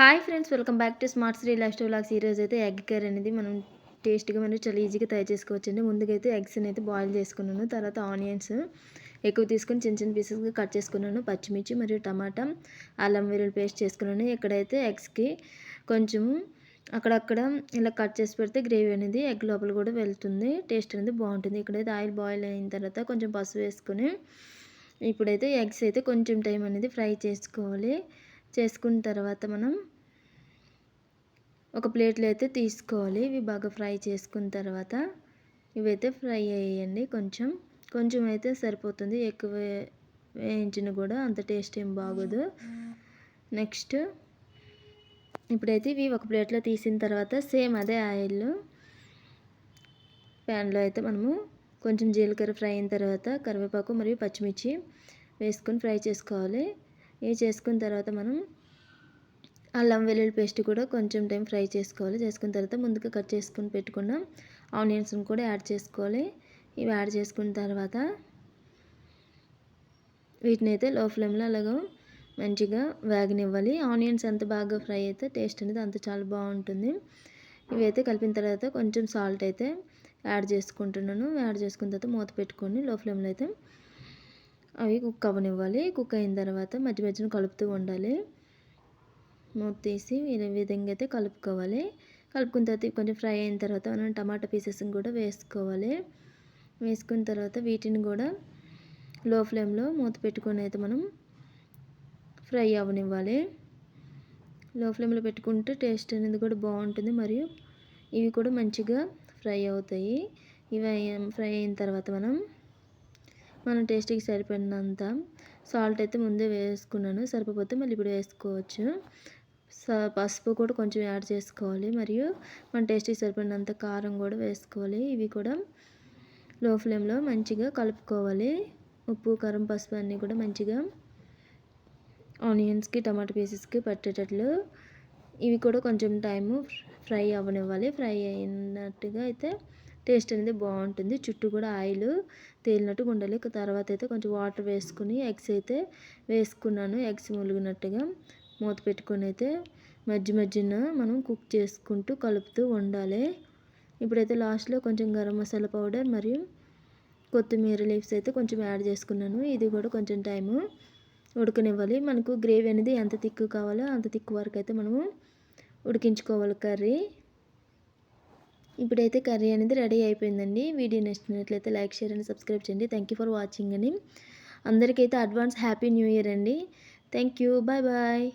Hi friends welcome back to smart Sri lifestyle vlogs ఈరోజు అయితే egg curry అనేది మనం టేస్ట్గా మరియు చాలా ఈజీగా తయారు చేసుకోవచ్చండి. ముందుగా అయితే ఎగ్స్ అయితే బాయిల్ చేసుకున్నాను. తర్వాత ఆనియన్స్ ఎక్కువ తీసుకొని చిన్న చిన్న పీసెస్గా కట్ చేసుకున్నాను. పచ్చిమిర్చి మరియు టమాటా అల్లం వెల్లుల్లి పేస్ట్ చేసుకున్నాను. ఇక్కడైతే ఎగ్స్కి కొంచెము అక్కడక్కడ ఇలా కట్ చేసి పెడితే గ్రేవీ అనేది ఎగ్ లోపల కూడా వెళ్తుంది. టేస్ట్ అనేది బాగుంటుంది. ఇక్కడైతే ఆయిల్ బాయిల్ అయిన తర్వాత కొంచెం పసుపు వేసుకొని ఇప్పుడైతే ఎగ్స్ అయితే కొంచెం టైం అనేది ఫ్రై చేసుకోవాలి. చేసుకున్న తర్వాత మనం ఒక ప్లేట్లో అయితే తీసుకోవాలి. ఇవి బాగా ఫ్రై చేసుకున్న తర్వాత ఇవైతే ఫ్రై అయ్యండి కొంచెం కొంచెం అయితే సరిపోతుంది. ఎక్కువ వేయించిన కూడా అంత టేస్ట్ ఏం బాగోదు. నెక్స్ట్ ఇప్పుడైతే ఇవి ఒక ప్లేట్లో తీసిన తర్వాత సేమ్ అదే ఆయిల్ ప్యాన్లో అయితే మనము కొంచెం జీలకర్ర ఫ్రై అయిన తర్వాత కరివేపాకు మరియు పచ్చిమిర్చి వేసుకొని ఫ్రై చేసుకోవాలి. ఇవి చేసుకున్న తర్వాత మనం అల్లం వెల్లుల్లి పేస్ట్ కూడా కొంచెం టైం ఫ్రై చేసుకోవాలి. చేసుకున్న తర్వాత ముందుగా కట్ చేసుకుని పెట్టుకున్న ఆనియన్స్ని కూడా యాడ్ చేసుకోవాలి. ఇవి యాడ్ చేసుకున్న తర్వాత వీటిని అయితే లో ఫ్లేమ్లో అలాగా మంచిగా వేగనివ్వాలి. ఆనియన్స్ ఎంత బాగా ఫ్రై అయితే టేస్ట్ అనేది అంత చాలా బాగుంటుంది. ఇవి అయితే కలిపిన తర్వాత కొంచెం సాల్ట్ అయితే యాడ్ చేసుకుంటున్నాను. యాడ్ చేసుకున్న తర్వాత మూత పెట్టుకొని లో ఫ్లేమ్లో అయితే అవి కుక్ అవ్వనివ్వాలి. కుక్ అయిన తర్వాత మధ్య మధ్యన కలుపుతూ ఉండాలి. మూత తీసి ఈ విధంగా అయితే కలుపుకోవాలి. కలుపుకున్న తర్వాత కొంచెం ఫ్రై అయిన తర్వాత మనం టమాటా పీసెస్ని కూడా వేసుకోవాలి. వేసుకున్న తర్వాత వీటిని కూడా లో ఫ్లేమ్లో మూత పెట్టుకొని అయితే మనం ఫ్రై అవ్వనివ్వాలి. లో ఫ్లేమ్లో పెట్టుకుంటే టేస్ట్ అనేది కూడా బాగుంటుంది. మరియు ఇవి కూడా మంచిగా ఫ్రై అవుతాయి. ఇవి ఫ్రై అయిన తర్వాత మనం మనం టేస్ట్కి సరిపడినంత సాల్ట్ అయితే ముందే వేసుకున్నాను. సరిపోతే మళ్ళీ ఇప్పుడు వేసుకోవచ్చు. పసుపు కూడా కొంచెం యాడ్ చేసుకోవాలి. మరియు మన టేస్ట్కి సరిపడినంత కారం కూడా వేసుకోవాలి. ఇవి కూడా లో ఫ్లేమ్లో మంచిగా కలుపుకోవాలి. ఉప్పు కారం పసుపు అన్నీ కూడా మంచిగా ఆనియన్స్కి టమాటో పీసెస్కి పట్టేటట్లు. ఇవి కూడా కొంచెం టైము ఫ్రై అవ్వనివ్వాలి. ఫ్రై అయినట్టుగా అయితే టేస్ట్ అనేది బాగుంటుంది. చుట్టూ కూడా ఆయిల్ తేలినట్టుగా ఉండాలి. తర్వాత అయితే కొంచెం వాటర్ వేసుకుని ఎగ్స్ అయితే వేసుకున్నాను. ఎగ్స్ ములిగినట్టుగా మూత పెట్టుకొని అయితే మధ్య మధ్యన మనం కుక్ చేసుకుంటూ కలుపుతూ ఉండాలి. ఇప్పుడైతే లాస్ట్లో కొంచెం గరం మసాలా పౌడర్ మరియు కొత్తిమీర లీవ్స్ అయితే కొంచెం యాడ్ చేసుకున్నాను. ఇది కూడా కొంచెం టైము ఉడకనివ్వాలి. మనకు గ్రేవీ అనేది ఎంత తిక్కు కావాలో అంత తిక్కు వరకు అయితే మనము ఉడికించుకోవాలి కర్రీ. ఇప్పుడైతే కర్రీ అనేది రెడీ అయిపోయిందండి. వీడియో నచ్చినట్లయితే లైక్ షేర్ అండ్ సబ్స్క్రైబ్ చేయండి. థ్యాంక్ యూ ఫర్ వాచింగ్ అని అందరికైతే అడ్వాన్స్ హ్యాపీ న్యూ ఇయర్ అండి. Thank you bye bye